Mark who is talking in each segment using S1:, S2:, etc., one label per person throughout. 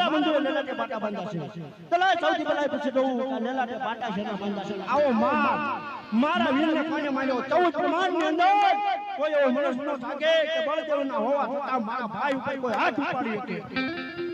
S1: પાટા બાંધાશે તલાય સૌથી પહેલા પછી દઉં કે લેલાટે પાટા બાંધા છે. આવો માં મારા વીરને કાને માર્યો ચૌદ પ્રમાણની અંદર કોઈ એવો મનુષ્ય ન થાકે કે બળદેવના હોવા છતાં મારા ભાઈ ઉપર કોઈ હાથ ઉપાડી શકે.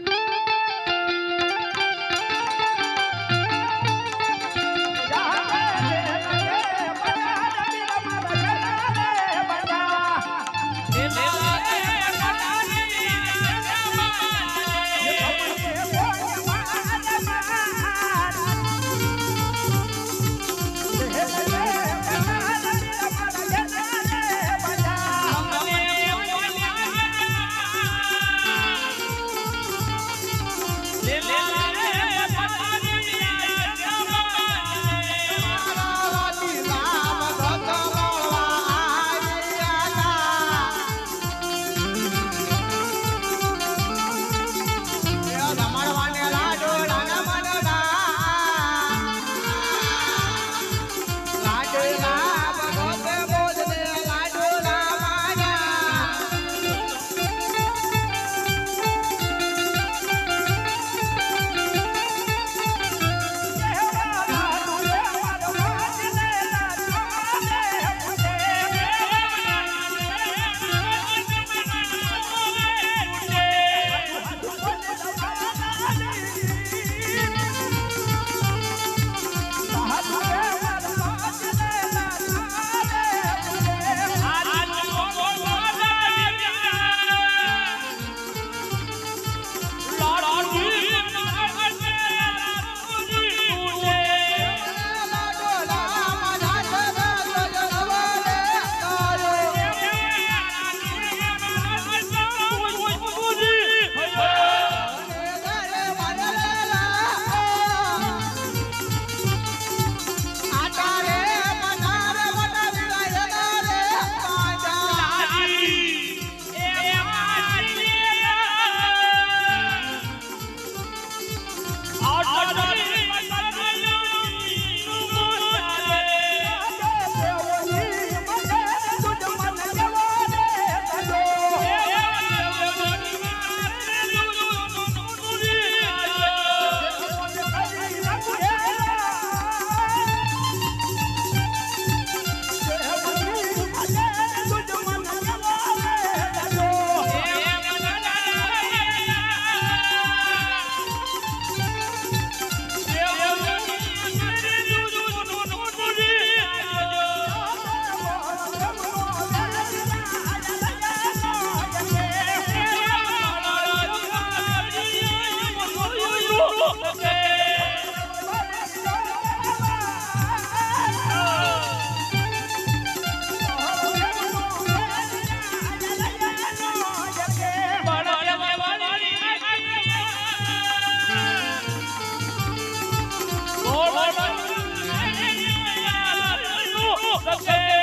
S2: Wilson!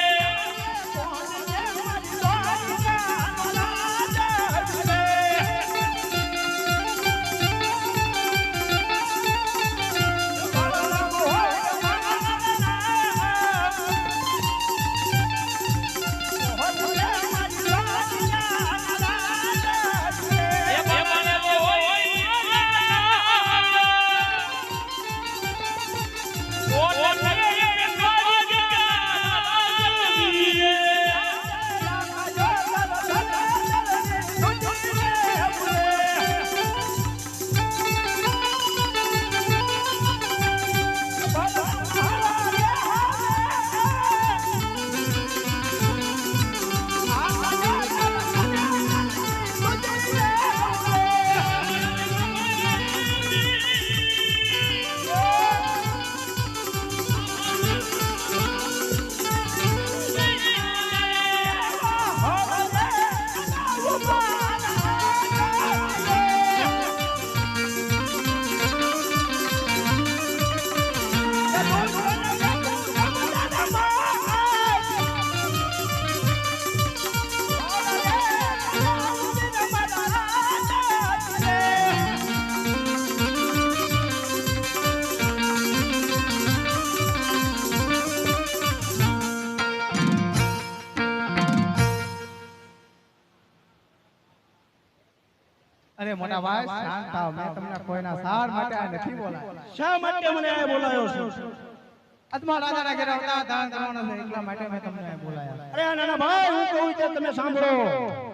S2: એ મોટા ભાઈ શાંત થાઓ મેં તમને કોઈના સાર માટે આ નથી બોલાય
S1: શા માટે મને આ બોલાયો છે
S2: રાજા ના ઘેર આવતા દાન કરવાનો છે એટલા માટે મેં તમને આ બોલાયા
S1: અરે નાના ભાઈ હું કહું તે તમે સાંભળો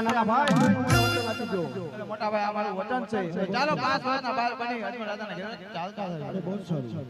S1: અરે નાના ભાઈ
S2: મોટા ભાઈ અમારું વચન છે. ચાલો પાંચ વાત બાળ બની. અજમા રાજાના ચાલતા થઈએ
S1: બહુ સારું.